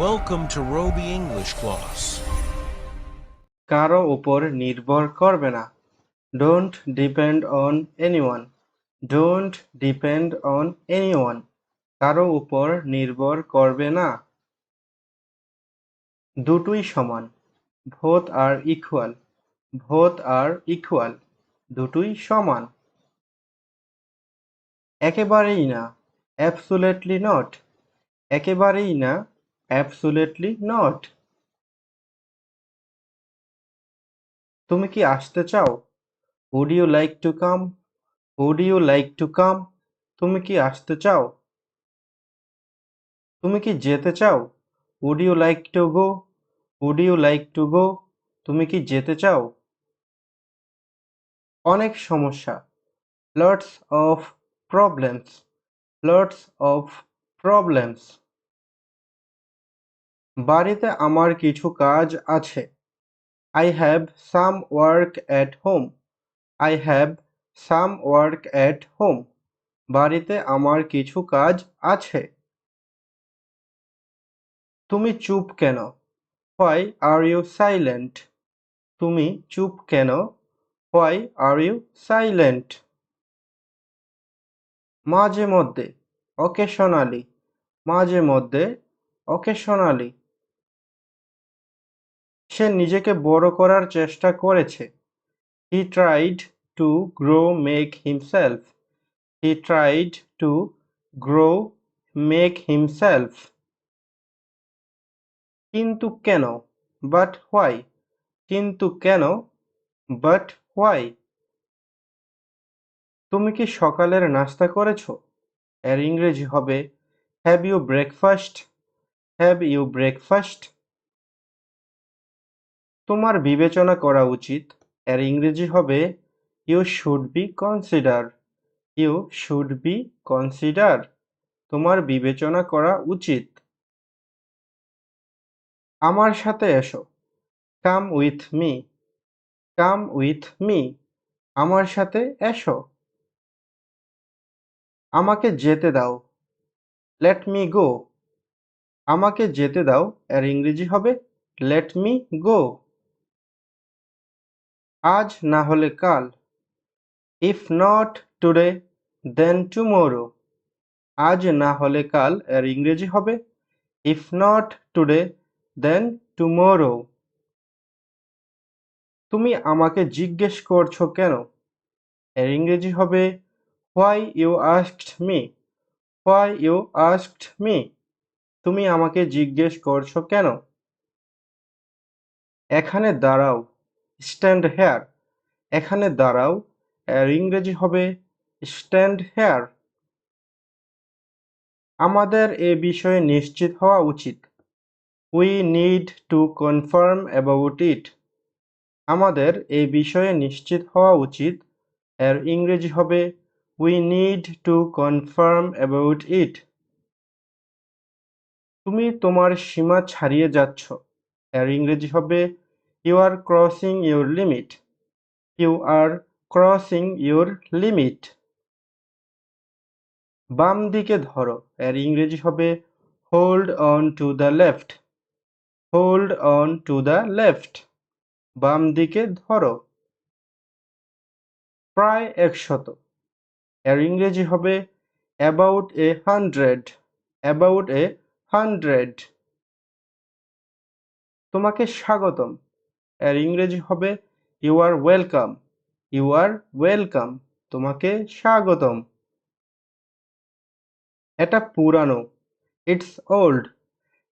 Welcome to Roby English Class. কারও উপর নির্ভর করবে না। Don't depend on anyone don't depend on anyone কারও উপর নির্ভর করবে না। দুটোই সমান। ভোত আর ইকুয়াল ভোত আর ইকুয়াল দুটোই সমান। একেবারেই না। অ্যাবসুলেটলি নট একেবারেই না। অ্যাবসুলেটলি নট তুমি কি আসতে চাও? Would you like to come would you like to come তুমি কি আসতে চাও? তুমি কি যেতে চাও? Would you like to go would you like to go তুমি কি যেতে চাও? অনেক সমস্যা। Lots of problems lots of problems বাড়িতে আমার কিছু কাজ আছে। I have some work at home I have some work at home বাড়িতে আমার কিছু কাজ আছে। তুমি চুপ কেন? হোয়াই আর ইউ সাইলেন্ট তুমি চুপ কেন? হোয়াই আর ইউ সাইলেন্ট মাঝে মধ্যে অকেশনালি মাঝে মধ্যে অকেশনালি সে নিজেকে বড় করার চেষ্টা করেছে। He tried to grow make himself he tried to grow make himself কিন্তু কেন? বাট হোয়াই কিন্তু কেন? বাট হোয়াই তুমি কি সকালের নাস্তা করেছ? এর ইংরেজি হবে have you breakfast have you breakfast তোমার বিবেচনা করা উচিত। এর ইংরেজি হবে you should be consider you should be consider তোমার বিবেচনা করা উচিত। আমার সাথে এসো। Come with me come with me আমার সাথে এসো। আমাকে যেতে দাও। লেট মি গো আমাকে যেতে দাও। এর ইংরেজি হবে লেট মি গো আজ না হলে কাল। If not today then tomorrow আজ না হলে কাল এর ইংরেজি হবে। If not today then tomorrow তুমি আমাকে জিজ্ঞেস করছ কেন? এর ইংরেজি হবে why you asked me why you asked me তুমি আমাকে জিজ্ঞেস করছ কেন? এখানে দাঁড়াও। Stand here. এখানে দাঁড়াও, এর ইংরেজি হবে স্ট্যান্ড হেয়ার। আমাদের এ বিষয়ে নিশ্চিত হওয়া উচিত। We need to confirm about it আমাদের এ বিষয়ে নিশ্চিত হওয়া উচিত। এর ইংরেজি হবে we need to confirm about it তুমি তোমার সীমা ছাড়িয়ে যাচ্ছ। এর ইংরেজি হবে you are crossing your limit you are crossing your limit বাম দিকে ধরো। এর ইংরেজি হবে hold on to the left hold on to the left বাম দিকে ধরো। প্রায় একশত। এর ইংরেজি হবে about a hundred about a hundred তোমাকে স্বাগতম। এর ইংরেজি হবে you are welcome you are welcome তোমাকে স্বাগতম। এটা পুরানো। ইটস ওল্ড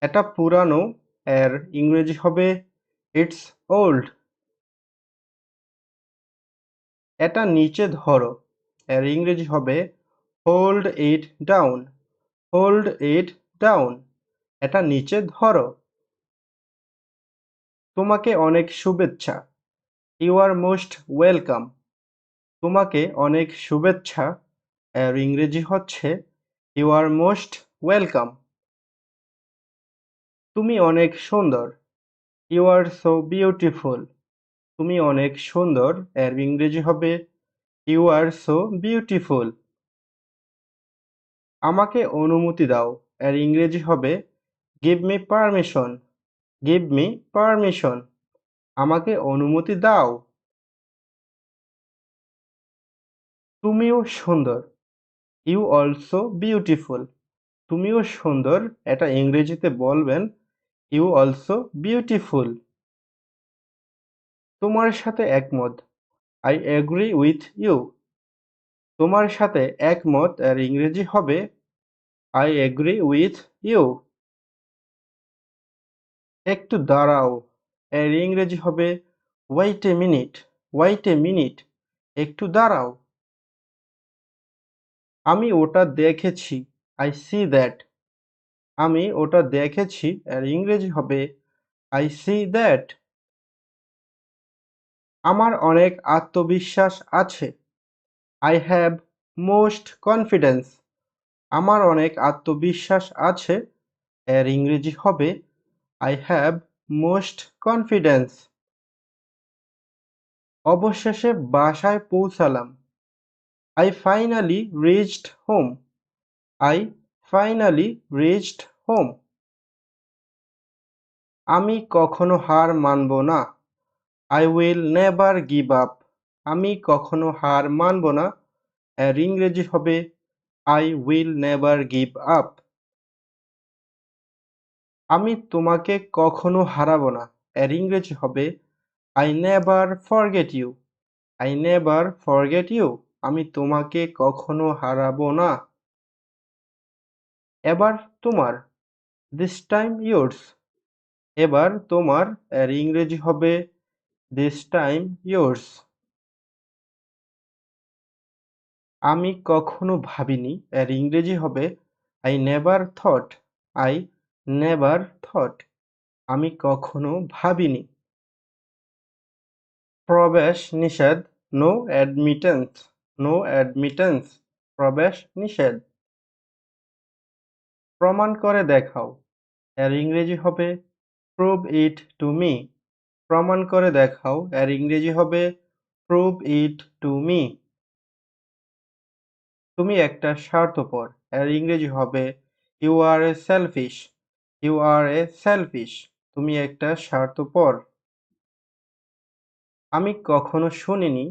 এটা পুরানো, এর ইংরেজি হবে ইটস ওল্ড এটা নিচে ধরো, এর ইংরেজি হবে hold it down hold it down এটা নিচে ধরো। তোমাকে অনেক শুভেচ্ছা। ইউ আর মোস্ট ওয়েলকাম তোমাকে অনেক শুভেচ্ছা। এর ইংরেজি হচ্ছে ইউ আর মোস্ট ওয়েলকাম তুমি অনেক সুন্দর। ইউ আর সো বিউটিফুল তুমি অনেক সুন্দর। এর ইংরেজি হবে ইউ আর সো বিউটিফুল আমাকে অনুমতি দাও। এর ইংরেজি হবে give me permission give me permission আমাকে অনুমতি দাও। তুমিও সুন্দর। ইউ অলসো বিউটিফুল তুমিও সুন্দর, এটা ইংরেজিতে বলবেন ইউ অলসো বিউটিফুল তোমার সাথে একমত। আই এগ্রি উইথ ইউ তোমার সাথে একমত এর ইংরেজি হবে আই এগ্রি উইথ ইউ একটু দাঁড়াও। এর ইংরেজি হবে wait a minute wait a minute একটু দাঁড়াও। আমি ওটা দেখেছি আই সি দ্যাট আমি ওটা দেখেছি, এর ইংরেজি হবে আই সি দ্যাট আমার অনেক আত্মবিশ্বাস আছে। আই হ্যাভ মোস্ট কনফিডেন্স আমার অনেক আত্মবিশ্বাস আছে, এর ইংরেজি হবে আই হ্যাভ মোস্ট কনফিডেন্স অবশেষে বাসায় পৌঁছালাম। I finally reached home I finally reached home আমি কখনো হার মানব না। I will never give up আমি কখনো হার মানব না। এর ইংরেজি হবে I will never give up আমি তোমাকে কখনো হারাবো না। এর ইংরেজি হবে I never forget you I never forget you আমি তোমাকে কখনো হারাবো না। এবার তোমার দিস টাইম ইয়োর্স এবার তোমার, এর ইংরেজি হবে দিস টাইম ইয়োর্স আমি কখনো ভাবিনি, এর ইংরেজি হবে I never thought I never thought. আমি কখনো ভাবিনি। প্রবেশ নিষেধ, নো অ্যাডমিটেন্স নো অ্যাডমিটেন্স, প্রবেশ নিষেধ। প্রমাণ করে দেখাও। এর ইংরেজি হবে প্রুভ ইট টু মি প্রমাণ করে দেখাও, এর ইংরেজি হবে প্রুভ ইট টু মি তুমি একটা স্বার্থপর। এর ইংরেজি হবে you are a selfish you are a selfish তুমি একটা স্বার্থপর। আমি কখনো শুনিনি।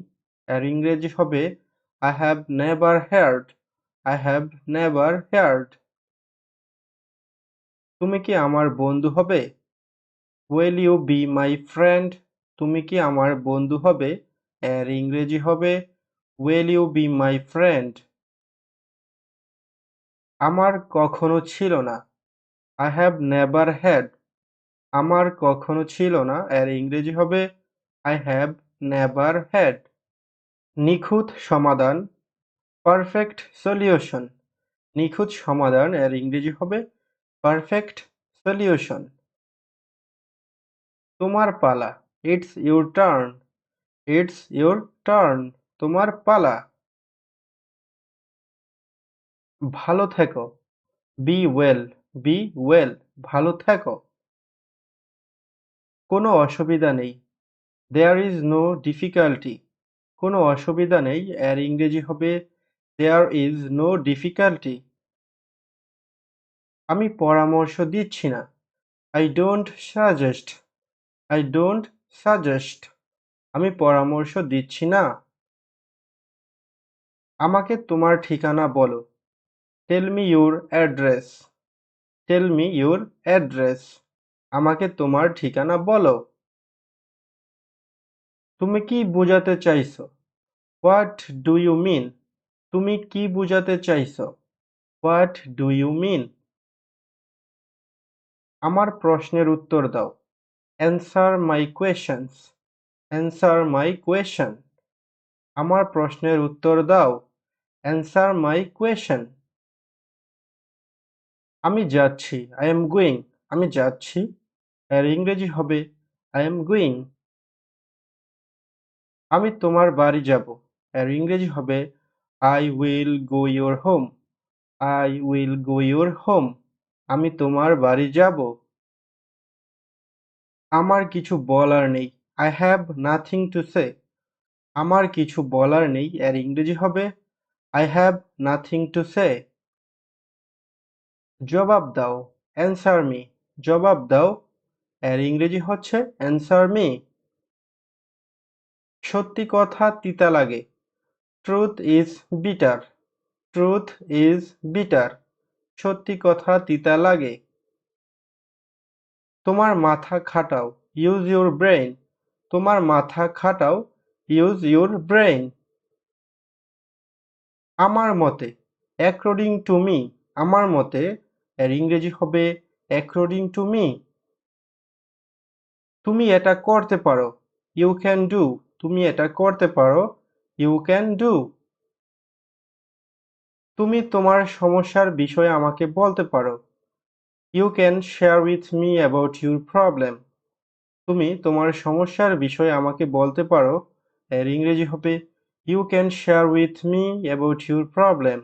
এর ইংরেজি হবে I have never heard I have never heard তুমি কি আমার বন্ধু হবে? Will you be my friend তুমি কি আমার বন্ধু হবে? এর ইংরেজি হবে will you be my friend আমার কখনো ছিল না। আই হ্যাভ নেভার হ্যাড আমার কখনো ছিল না। এর ইংরেজি হবে আই হ্যাভ নেভার হ্যাড নিখুঁত সমাধান। পারফেক্ট সলিউশন নিখুঁত সমাধান, এর ইংরেজি হবে পারফেক্ট সলিউশন তোমার পালা। It's your turn it's your turn তোমার পালা। ভালো থেকো। বি ওয়েল বি ওয়েল ভালো থেকো। কোনো অসুবিধা নেই। দেয়ার ইজ নো ডিফিকাল্টি কোনো অসুবিধা নেই। এর ইংরেজি হবে দেয়ার ইজ নো ডিফিকাল্টি আমি পরামর্শ দিচ্ছি না। I don't suggest I don't suggest আমি পরামর্শ দিচ্ছি না। আমাকে তোমার ঠিকানা বলো। Tell me your address tell me your address আমাকে তোমার ঠিকানা বলো। তুমি কি বোঝাতে চাইছো? হোয়াট ডু ইউ মিন তুমি কি বোঝাতে চাইছো? হোয়াট ডু ইউ মিন আমার প্রশ্নের উত্তর দাও। Answer my questions answer my question আমার প্রশ্নের উত্তর দাও। অ্যান্সার মাই কোয়েশন আমি যাচ্ছি আই এম গোয়িং আমি যাচ্ছি। এর ইংরেজি হবে আই এম গোয়িং আমি তোমার বাড়ি যাব। এর ইংরেজি হবে I will go your home I will go your home আমি তোমার বাড়ি যাব। আমার কিছু বলার নেই I have nothing to say আমার কিছু বলার নেই, এর ইংরেজি হবে I have nothing to say জবাব দাও অ্যান্সার মি জবাব দাও, এর ইংরেজি হচ্ছে অ্যান্সার মি সত্যি কথা তিতা লাগে। Truth is bitter truth is bitter সত্যি কথা তিতা লাগে। তোমার মাথা খাটাও ইউজ ইউর ব্রেইন তোমার মাথা খাটাও ইউজ ইউর ব্রেইন আমার মতে অ্যাকর্ডিং টু মি আমার মতে এর ইংরেজি হবে অ্যাকর্ডিং টু মি তুমি এটা করতে পারো। ইউ ক্যান ডু তুমি এটা করতে পারো। ইউ ক্যান ডু তুমি তোমার সমস্যার বিষয়ে আমাকে বলতে পারো। You can share with me about your problem তুমি তোমার সমস্যার বিষয়ে আমাকে বলতে পারো। এর ইংরেজি হবে you can share with me about your problem